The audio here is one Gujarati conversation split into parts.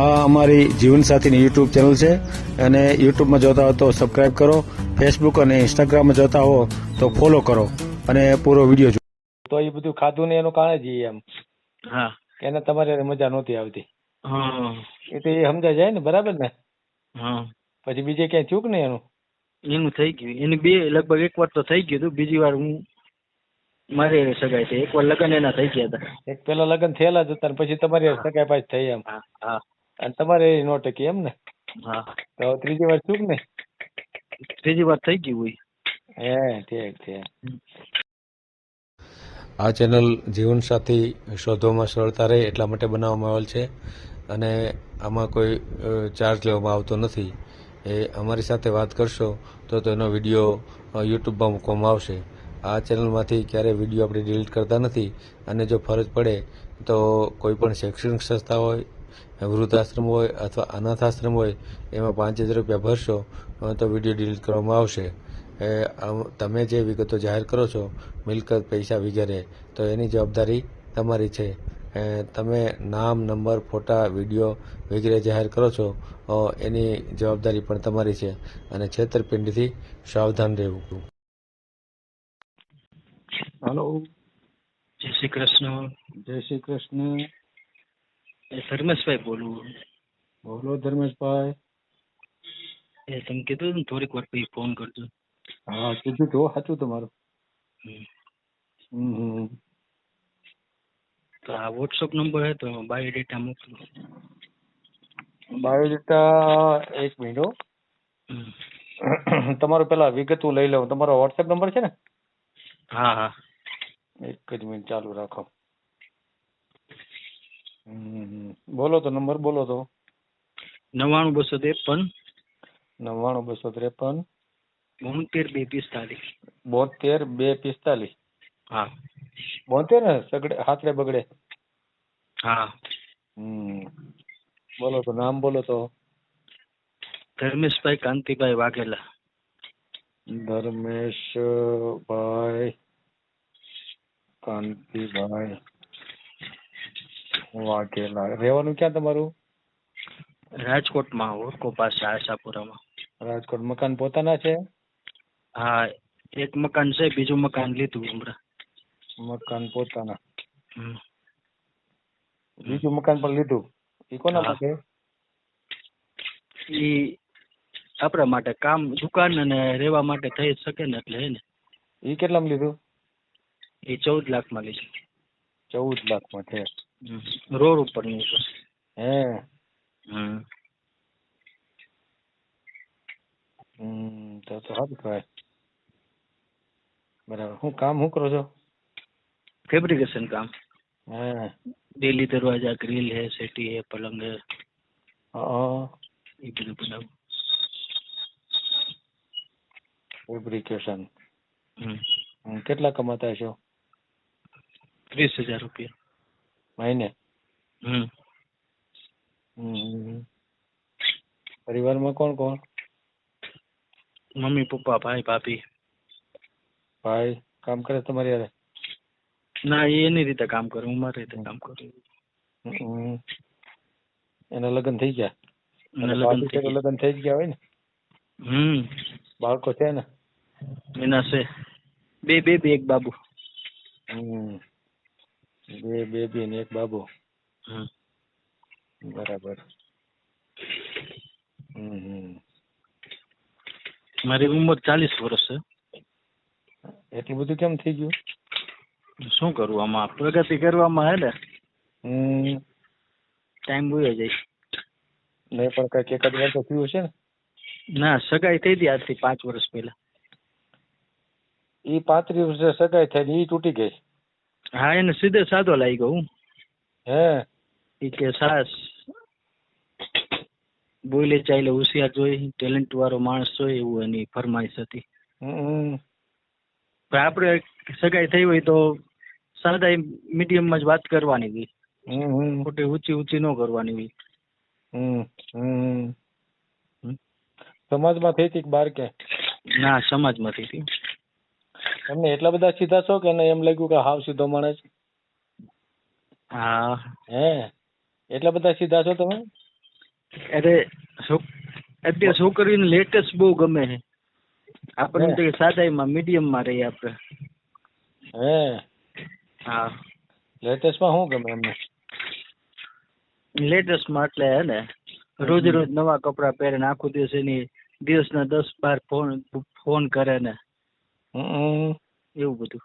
આ અમારી જીવનસાથીની યુટ્યુબ ચેનલ છે. અને યુટ્યુબમાં જોતા હો તો સબસ્ક્રાઇબ કરો. ફેસબુક અને ઇન્સ્ટાગ્રામમાં જોતા હો તો ફોલો કરો. અને પૂરો વીડિયો જુઓ તો એ બધું ખાધું ને એનું કારણે જ ઈ એમ. હા. એને તમારે મજા નહોતી આવતી. હા એ તો એ સમજાય જાય ને બરાબર ને? હા. પછી બીજે ક્યાંય ચૂક ને એનું? એનું થઈ ગયું. એનું બે લગભગ એક વાર તો થઈ ગયું હતું. બીજી વાર હું મારી સગાઈ થઈ. એક વાર લગ્ન એના થઈ ગયા હતા. એક પેલા લગ્ન થયેલા જ હતા ને પછી તમારી સગાઈ પાછી થઈ એમ. હા હા. અને તમારે એ નો ટકી એમ ને? હા. તો ત્રીજી વાર ચૂક ને ત્રીજી વાર થઈ ગયું હોય. હે ઠીક ઠીક આ ચેનલ જીવનસાથી શોધવામાં સરળતા રહે એટલા માટે બનાવવામાં આવેલ છે અને આમાં કોઈ ચાર્જ લેવામાં આવતો નથી. એ અમારી સાથે વાત કરશો તો તેનો વીડિયો યુટ્યુબમાં મૂકવામાં આવશે. આ ચેનલમાંથી ક્યારેય વીડિયો આપણે ડિલીટ કરતા નથી અને જો ફરજ પડે તો કોઈ પણ શૈક્ષણિક સંસ્થા હોય વૃદ્ધાશ્રમ હોય અથવા અનાથાશ્રમ હોય એમાં પાંચ હજાર રૂપિયા ભરશો તો વીડિયો ડિલીટ કરવામાં આવશે. એ તમે જે વિગતો જાહેર કરો છો મિલકત પૈસા વગેરે તો એની જવાબદારી તમારી છે. તમે નામ નંબર ફોટા વીડિયો વગેરે જાહેર કરો છો એની જવાબદારી પણ તમારી છે અને છેતરપિંડીથી સાવધાન રહેવું. હલો. જય શ્રી કૃષ્ણ. જય શ્રી કૃષ્ણ. ધર્મેશભાઈ બોલું બોલો ધર્મેશભાઈ એ તમે કીધું હતું ને થોડીક વાર પછી ફોન કરજો હા કીધું તો સાચું તમારું હમ. હમ હમ. તો આ વોટ્સઅપ નંબર હે તો બાયોડેટા મોકલો બાયોડેટા એક મિનિટ હો. હમ. તમારો પેલા વિગતું લઈ લઉં તમારો વોટ્સએપ નંબર છે ને હા હા એક જ મિનિટ ચાલુ રાખો હમ, બોલો તો નંબર બોલો તો. નવ્વાણું બસો ત્રેપન. નવ્વાણું બસો ત્રેપન. બોતેર બે પિસ્તાલીસ. બોતેર બે પિસ્તાલીસ. હા. બોતેર ને સગડે હાથડે બગડે. હા. હમ. બોલો તો નામ બોલો તો. ધર્મેશભાઈ કાંતિભાઈ વાઘેલા. ધર્મેશભાઈ કાંતિભાઈ. વાઘેલા રહેવાનું ક્યાં તમારું? રાજકોટમાં ઓળખો પાસે આશાપુરામાં. રાજકોટ. મકાન પોતાના છે? હા એક મકાન છે બીજું મકાન લીધું હમણાં. મકાન પોતાના. બીજું મકાન પણ લીધું? એ કોના. માટે? એ આપણા માટે કામ દુકાન અને રહેવા માટે થઈ શકે ને એટલે હે ને. એ કેટલામાં લીધું? એ ચૌદ લાખમાં લીધું. ચૌદ લાખમાં છે. હમ. રોડ ઉપરનું છે હે હમ. હમ તો તો સારું કહેવાય બરાબર હું કામ શું કરો છો ફેબ્રિકેશન કામ હે ડેલી દરવાજા ગ્રીલ હે સેટી હે પલંગ હે હા એ બધું બનાવું ફેબ્રિકેશન હમ. કેટલા કમાતા છો ત્રીસ હજાર રૂપિયા મહિને હમ. હમ. પરિવારમાં કોણ કોણ? મમ્મી પપ્પા ભાઈ ભાભી. ભાઈ કામ કરે તમારી હારે? ના એ એની રીતે કામ કરે હું મારી રીતે કામ કરું. એના લગ્ન થઈ ગયા? લગ્ન થઈ ગયા. લગ્ન થઈ જ ગયા હોય ને? હમ. બાળકો છે ને? એના છે. બે બે બે એક બાબુ. હમ. બે બેબી ને એક બાબો. બરાબર. હમ હમ. મારી ઉંમર ચાલીસ વર્ષ છે. એટલું બધું કેમ થઈ ગયું? શું કરું આમાં પ્રગતિ કરવામાં હે ને? ટાઈમ બોય જાય. નહીં પણ કંઈક એકાદ વાર તો થયું છે ને? ના સગાઈ થઈ હતી આજથી પાંચ વર્ષ પહેલા. એ પાંત્રીસ વર્ષે સગાઈ થઈ ને ઈ તૂટી ગઈ. હા એને સીધે સાદો લાગી ગયો હું. હે? ઈ કે સાસ બોલે ચાલે હોશિયાર જોઈ ટેલેન્ટ વાળો માણસ જોઈ એવું એની ફરમાઈશ હતી. હમ. પણ આપણે સગાઈ થઈ હોય તો સાદા મીડિયમમાં જ વાત કરવાની હતી હમ. ખોટી ઊંચી ઊંચી ન કરવાની હમ. સમાજમાં થઈ હતી બાર કે? ના સમાજમાંથી હતી. તમને એટલા બધા સીધા છો કે એમ લાગ્યું કે હાવ સીધો માણસ? હા. હે? એટલા બધા સીધા છો તમે? અરે અત્યારે છોકરીઓને લેટેસ્ટ બહુ ગમે છે. આપણે તો સાદાઈમાં મીડિયમમાં રહીએ આપણે. હે? હા. લેટેસ્ટમાં શું ગમે એમને? લેટેસ્ટમાં એટલે હે ને રોજ રોજ નવા કપડાં પહેરે ને આખો દિવસ એની દિવસના દસ બાર ફોન ફોન કરે ને. એવું બધું.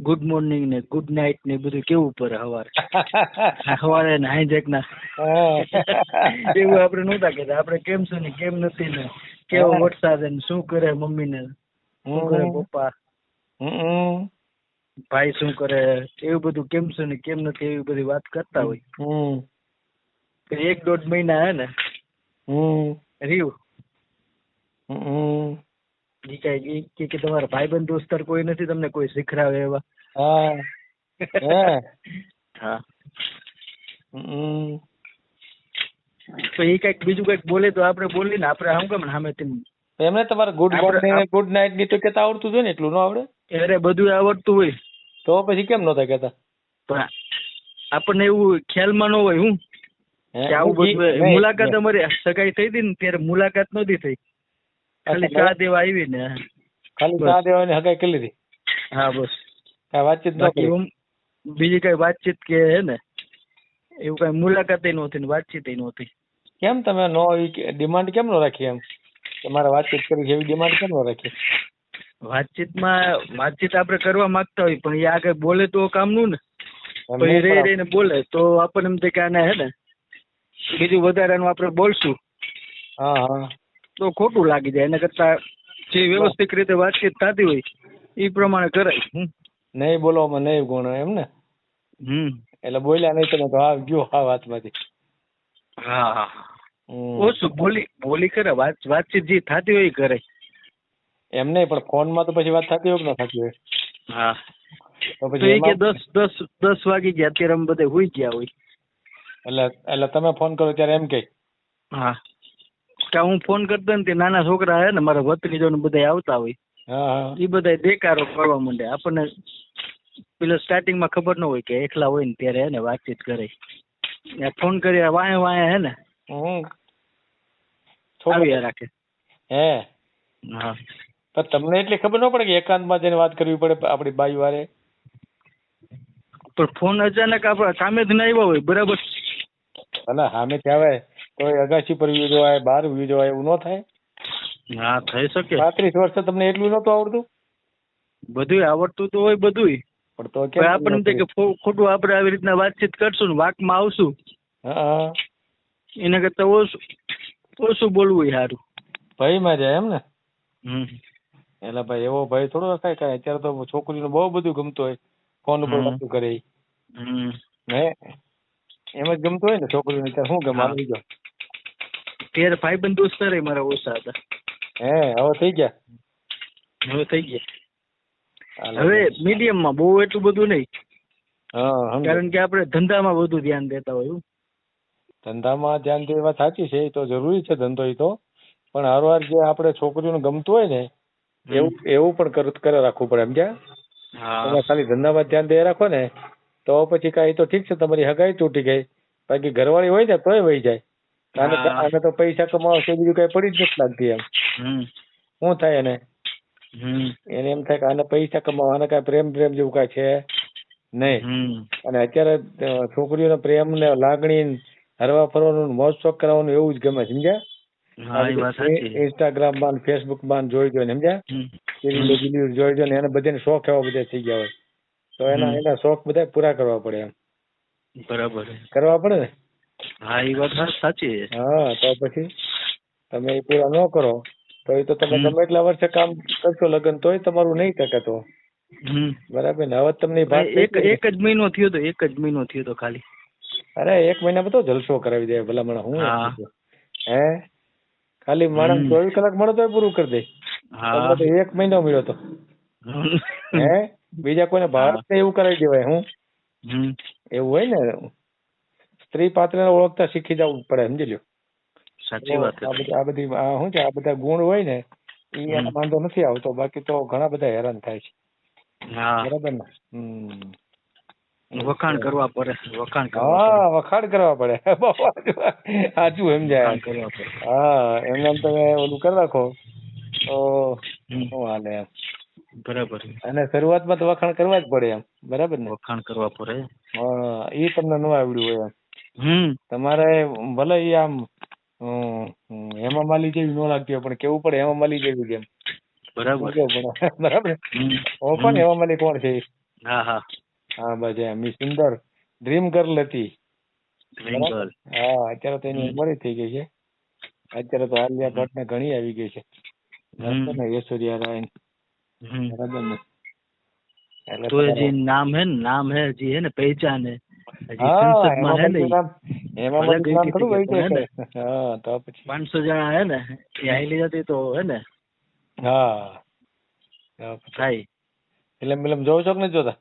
ગુડ મોર્નિંગ ને ગુડ નાઇટ ને બધું કેવું પડે સવારે? સવારે ને હાઈજેક ના એવું આપણે નહોતા કહેતા. આપણે કેમ છે ને કેમ નથી ને? કેવો વરસાદ ને શું કરે મમ્મી ને? શું કરે. પપ્પા. ભાઈ શું કરે? એવું બધું કેમ છે ને કેમ નથી એવી બધી વાત કરતા હોય. એક દોઢ મહિના હે ને? હમ. રહ્યું. ઈ કાંઈ કે કે તમારા ભાઈબંધ દોસ્તર કોઈ નથી તમને કોઈ શીખડાવે એવા? હા. હા. તો એ કંઈક બીજું કંઈક બોલે તો આપણે બોલી ને આપણે આમ કેમ સામેથી એમને તમારે ગુડ મોર્નિંગ ગુડ નાઇટની તો કેતા આવડતું જોઈએ ને એટલું ન આવડે? અરે બધું આવડતું હોય. તો પછી કેમ નતા કેતા પણ આપણને એવું ખ્યાલમાં ન હોય હું. કે આવું બધું મુલાકાત. અમારી સગાઈ થઈ હતી ને ત્યારે મુલાકાત નહોતી થઈ. ખાલી ચા દેવા આવી ને ખાલી. ચા દેવાની હગાઈ કરી લીધી. હા બસ. કઈ વાતચીત ન કરી. બીજી કઈ વાતચીત કે હે ને એવું કઈ મુલાકાત નહોતી ને વાતચીત નહોતી કેમ તમે નો ડિમાન્ડ કેમ નો રાખી એમ? કે મારે વાતચીત કરવી એવી ડિમાન્ડ કેમ નો રાખી? વાતચીતમાં વાતચીત આપણે કરવા માંગતા હોય પણ એ આગળ બોલે તો કામનું ને. તો એ રહી રહીને બોલે તો આપણને એમ થાય કે આને હે ને બીજું વધારાનું આપણે બોલશું. હા હા. તો ખોટું લાગી જાય. એના કરતા જે વ્યવસ્થિત રીતે વાતચીત થતી હોય એ પ્રમાણે કરાય. નહીં બોલવામાં નહીં ગુણ એમ ને? હમ. એટલે બોલ્યા નહીં તમે તો આ ગયો આ વાતમાંથી. હા હા. ઓછું બોલી બોલી કરે? વાત વાતચીત જે થતી હોય એ કરે. એમ નહીં પણ ફોનમાં તો પછી વાત થતી હોય કે ના થતી હોય? હા. તો પછી કે દસ દસ દસ વાગી ગયા અત્યારે અમે બધા હોઈ ગયા હોય. એટલે એટલે તમે ફોન કરો ત્યારે એમ કે. હા. કે હું ફોન કરતો ને તે નાના છોકરા હે ને મારા ભત્રીજો ને બધા આવતા હોય. હા હા. એ બધા દેકારો કરવા માંડે. આપણને પેલા સ્ટાર્ટિંગમાં ખબર ન હોય કે એકલા હોય ને ત્યારે હે ને વાતચીત કરે. ફોન કરી વાય વાંહે હે ને આવી રાખે. હે. હા. પણ તમને એટલી ખબર ન પડે કે એકાંતમાં જઈને વાત કરવી પડે આપણી બાઈ વારે? પણ ફોન અચાનક આપણે સામે જ ના આવ્યો હોય બરાબર? ભલે સામેથી આવે? તો એ અગાસી પર વ્યૂ જોવાય બહાર વ્યૂ જોવાય એવું ન થાય? હા થઈ શકે. પાંત્રીસ વર્ષે તમને એટલું નતું આવડતું? બધુંય આવડતું તો હોય બધુંય. પણ તો કે આપણને કે ખોટું આપણે આવી રીતના વાતચીત કરશું ને વાકમાં આવશું. એના કરતા ઓછું ઓછું બોલવું સારું. ભયમાં જાય એમ ને? હમ. એટલે ભાઈ એવો ભાઈ થોડો રખાય કાંઈ અત્યારે તો છોકરીને બહુ બધું ગમતું હોય. ફોન ઉપર. વાતું કરે. હમ. હે? એમ જ ગમતું હોય ને છોકરીને અત્યારે શું ગમે આવી ગયો ત્યારે ભાઈબંધ દોસ્તાર મારા ઓછા હતા. હે હવે થઈ ગયા? હવે થઈ ગયા. હવે મીડિયમમાં બહુ એટલું બધું નહીં. હા કારણ કે આપણે ધંધામાં વધુ ધ્યાન દેતા હોય ધંધામાં ધ્યાન દેવા વાત સાચી છે એ તો જરૂરી છે ધંધો એ તો. પણ હારવાર જે આપણે છોકરીઓને ગમતું હોય ને એવું એવું પણ કર રાખવું પડે એમ તમે ખાલી ધંધામાં ધ્યાન દે રાખો ને તો પછી કાંઈ તો ઠીક છે તમારી હગાઈ તૂટી ગઈ. બાકી ઘરવાળી હોય ને તોય વહી જાય. આને. આને તો પૈસા કમાવા છે બીજું કઈ પડી જ નથી લાગતી એમ. શું થાય એને? એને એમ થાય કે આને પૈસા કમાવા આને કાંઈ પ્રેમ પ્રેમ જેવું કઈ છે નહીં. અને અત્યારે છોકરીઓને પ્રેમ ને લાગણી હરવા ફરવાનું મોજ શોખ કરાવવાનું એવું જ ગમે સમજ્યા? ઇન્સ્ટાગ્રામમાં ફેસબુકમાં જોઈ જોઈને સમજ્યા? એવી બધી જોઈ જોઈને એને બધાને શોખ એવા બધા થઈ ગયા હોય. તો એના એના શોખ બધા પૂરા કરવા પડે એમ. બરાબર કરવા પડે ને? હા એ વાત વાત સાચી છે. હા તો પછી તમે એ પૂરા ન કરો. તો એ તો તમે ગમે એટલા વર્ષે કામ કરશો લગ્ન તોય તમારું નહીં ટકે તો. બરાબર ને? હવે તમને એક એક જ મહિનો થયો તો એક જ મહિનો થયો તો ખાલી. અરે એક મહિના બધો જલસો કરાવી દે ભલા મને હું હા. એટલું છું. હે? ખાલી માણસ ચોવીસ કલાક મળે તો પૂરું કરી દે. તો એક મહિનો મળ્યો તો. હે? બીજા કોઈને ભારત એવું કરાવી દેવાય હું? એવું હોય ને? સ્ત્રી પાત્ર ઓળખતા શીખી જવું પડે સમજી લ્યો. સાચી વાત આ બધી આ શું છે આ બધા ગુણ હોય ને એ એનો વાંધો નથી આવતો બાકી તો ઘણા બધા હેરાન થાય છે. બરાબર ને? વખાણ કરવા પડે વખાણ હા વખાણ કરવા પડે. સાચું એમ પડે. હા એમ એમ તમે ઓલું કરી રાખો તો શું હાલે એમ. બરાબર. અને શરૂઆતમાં તો વખાણ કરવા જ પડે એમ. બરાબર ને? વખાણ કરવા પડે. હા એ તમને ન આવડ્યું હોય એમ. તમારે ભલે એ આમ હમ, માલી જેવી ન લાગતી હોય પણ કેવું પડે હેમા માલી જેવી કેમ બરાબર. બરાબર. ઓપન હેમા. માલી કોણ છે? હા હા. હા બસ એમ. ઈ સુંદર. ડ્રીમ ગર્લ હતી. હા અત્યારે તો એની. ઉંમર થઈ ગઈ છે. અત્યારે તો આલિયા ભટ્ટ ને ઘણી આવી ગઈ છે. ઐશ્વર્યા રાય બરાબર ને. તો જે નામ હે ને નામ હે જે હે ને પહેચાન. હે પાંચસો જણા હે ને એ આયેલી હતી તો હે ને? હા થાય ફિલ્મ ફિલ્મ જોવો છો કે નથી જોતા?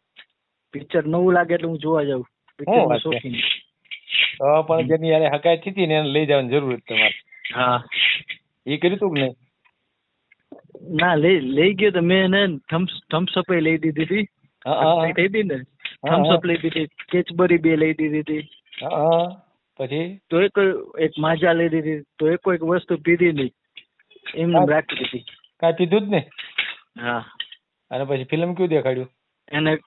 પિક્ચર નવું લાગે એટલે હું જોવા જાઉં. પિક્ચર શોખીન. તો પણ જેની યારે હકાઈ થતી ને એને લઈ જવાની જરૂર તમારે. હા. એ કર્યું તું કે નહીં? ના લઈ લઈ ગયો તો મેં એને થમ્સ થમ્સ અપ લઈ દીધી હતી. થઈ હતી ને? હા, થમ્સ હા. અપ લઈ દીધી કેચબરી બે લઈ દીધી હતી. પછી? તો એક એક માજા લઈ દીધી તો એક કોઈક વસ્તુ પીધી નહીં. એમને રાખી દીધી. કાંઈ પીધું જ નહીં? હા. અને પછી ફિલ્મ કયું દેખાડ્યું? એને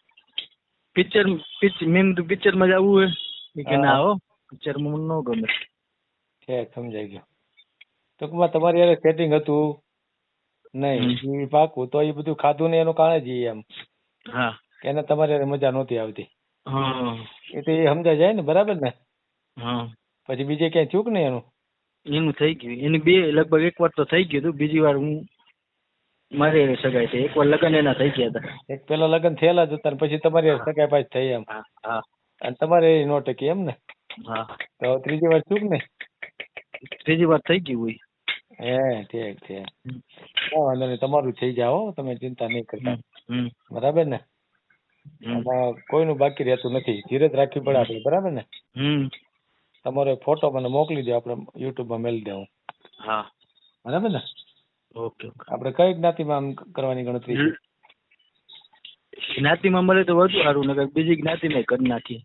પિક્ચર પિક્ચર મેમ તો પિક્ચરમાં જવું હે કે ના હો. પિક્ચરમાં મને ન ગમે. ઠીક સમજાઈ ગયું. ટૂંકમાં તમારી યાર સેટિંગ હતું નહીં પાકું તો એ બધું ખાધું ને એનું કારણે જ એમ. હા. એને તમારે મજા નહોતી આવતી. એ તો એ સમજાય જાય ને બરાબર ને? પછી બીજે ક્યાંય થયું કે નહીં એનું? એનું થઈ ગયું. એની બે લગભગ એક વાર તો થઈ ગયું હતું. બીજી વાર હું મારી સગાઈ થઈ. એક વાર લગ્ન એના થઈ ગયા હતા. એક પેલા લગ્ન થયેલા જ હતા પછી તમારી સગાઈ પાછી થઈ એમ. હા હા. અને તમારે એ નો ટકી એમ ને? હા. તો ત્રીજી વાર ચૂક ને ત્રીજી વાર થઈ ગયું હોય. હે ઠીક ઠીક. વાંધો નહીં. તમારું થઈ જાઓ તમે ચિંતા નહીં કરતા. બરાબર ને? કોઈનું બાકી રહેતું નથી. ધીરજ રાખવી પડે આપણે બરાબર ને? હમ. તમારો ફોટો મને મોકલી દો આપણે યુટ્યુબમાં મેલી દઉં. હા. બરાબર ને? ઓકે આપણે કઈ જ્ઞાતિમાં આમ કરવાની ગણતરી છે? જ્ઞાતિમાં મળે તો વધુ સારું નકર બીજી જ્ઞાતિમાં કરી નાખી.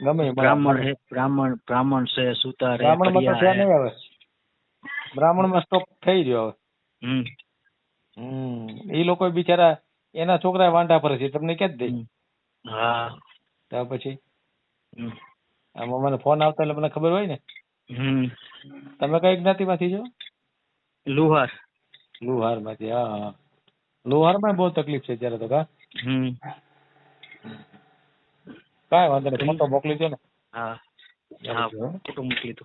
ગમે બ્રાહ્મણ હે બ્રાહ્મણ બ્રાહ્મણ છે સુતાર હે બ્રાહ્મણમાં તો પડિયા આવે. બ્રાહ્મણમાં સ્ટોપ થઈ ગયો હવે. હમ. હમ. એ લોકો બિચારા એના છોકરા વાંઢા પર છે તમને ક્યાં જ દે. હા. તો પછી? હમ. આમાં મને ફોન આવતા એટલે મને ખબર હોય ને? હમ. તમે કઈ જ્ઞાતિમાંથી છો? લુહાર. લુહારમાંથી હા હા. લુહારમાં બહુ તકલીફ છે ત્યારે તો કા? હમ. કાંઈ વાંધો નહીં ફોટો મોકલી દો ને. હા. હા ફોટો મોકલી દો